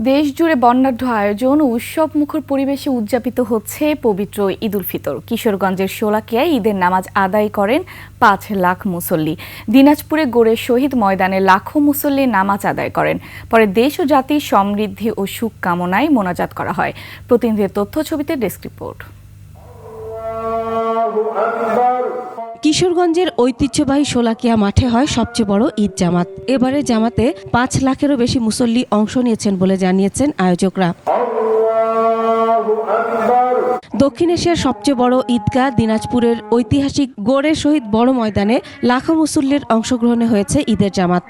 দেশ জুড়ে বর্ণাঢ্য আয়োজন ও উৎসব মুখর পরিবেশে উদযাপিত হচ্ছে পবিত্র ঈদুল ফিতর। কিশোরগঞ্জের শোলাকিয়ায় ঈদের নামাজ আদায় করেন পাঁচ লাখ মুসল্লি। দিনাজপুরে গড়ে শহীদ ময়দানে লাখো মুসল্লি নামাজ আদায় করেন। পরে দেশ ও জাতির সমৃদ্ধি ও সুখ কামনায় মোনাজাত করা হয়। প্রতিনিধির তথ্য ছবিতে ডেস্ক রিপোর্ট। কিশোরগঞ্জের ঐতিহ্যবাহী শোলাকিয়া মাঠে হয় সবচেয়ে বড় ঈদ জামাত। এবারে জামাতে পাঁচ লাখেরও বেশি মুসল্লি অংশ নিয়েছেন বলে জানিয়েছেন আয়োজকরা। দক্ষিণ এশিয়ার সবচেয়ে বড় ঈদগাহ দিনাজপুরের ঐতিহাসিক গোড়ে শহীদ বড় ময়দানে লাখো মুসল্লির অংশগ্রহণে হয়েছে ঈদের জামাত।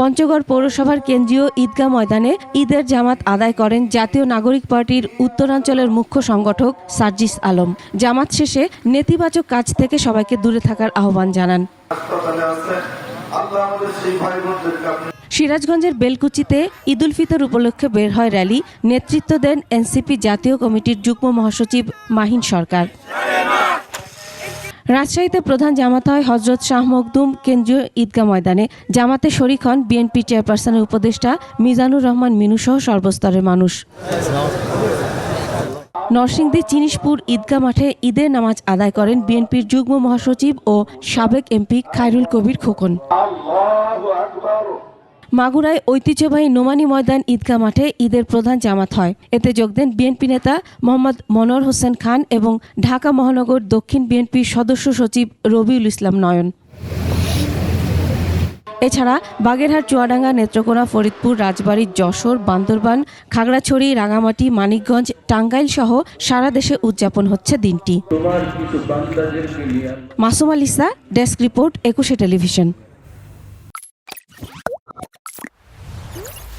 পঞ্চগড় পৌরসভার কেন্দ্রীয় ঈদগাহ ময়দানে ঈদের জামাত আদায় করেন জাতীয় নাগরিক পার্টির উত্তরাঞ্চলের মুখ্য সংগঠক সার্জিস আলম। জামাত শেষে নেতিবাচক কাজ থেকে সবাইকে দূরে থাকার আহ্বান জানান। সিরাজগঞ্জের বেলকুচিতে ঈদুল ফিতর উপলক্ষে বের হয় র্যালি। নেতৃত্ব দেন এনসিপি জাতীয় কমিটির যুগ্ম মহাসচিব মাহিন সরকার। রাজশাহীতে প্রধান জামাত হয় হজরত শাহ মকদুম কেন্দ্রীয় ঈদগাহ ময়দানে। জামাতে শরিক হন বিএনপি চেয়ারপারসনের উপদেষ্টা মিজানুর রহমান মিনু সহ সর্বস্তরের মানুষ। নরসিংদী চিনিশপুর ঈদগাহ মাঠে ঈদের নামাজ আদায় করেন বিএনপির যুগ্ম মহাসচিব ও সাবেক এমপি খায়রুল কবির খোকন। মাগুরায় ঐতিহ্যবাহী নোমানি ময়দান ঈদগাহ মাঠে ঈদের প্রধান জামাত হয়। এতে যোগ দেন বিএনপি নেতা মোহাম্মদ মনোয়ার হোসেন খান এবং ঢাকা মহানগর দক্ষিণ বিএনপির সদস্য সচিব রবিউল ইসলাম নয়ন। এছাড়া বাগেরহাট চুয়াডাঙ্গা নেত্রকোনা ফরিদপুর রাজবাড়ী যশোর বান্দরবান খাগড়াছড়ি রাঙামাটি মানিকগঞ্জ টাঙ্গাইল সহ সারা দেশে উদযাপন হচ্ছে দিনটি। Masum Alisa desk report Ekushey television.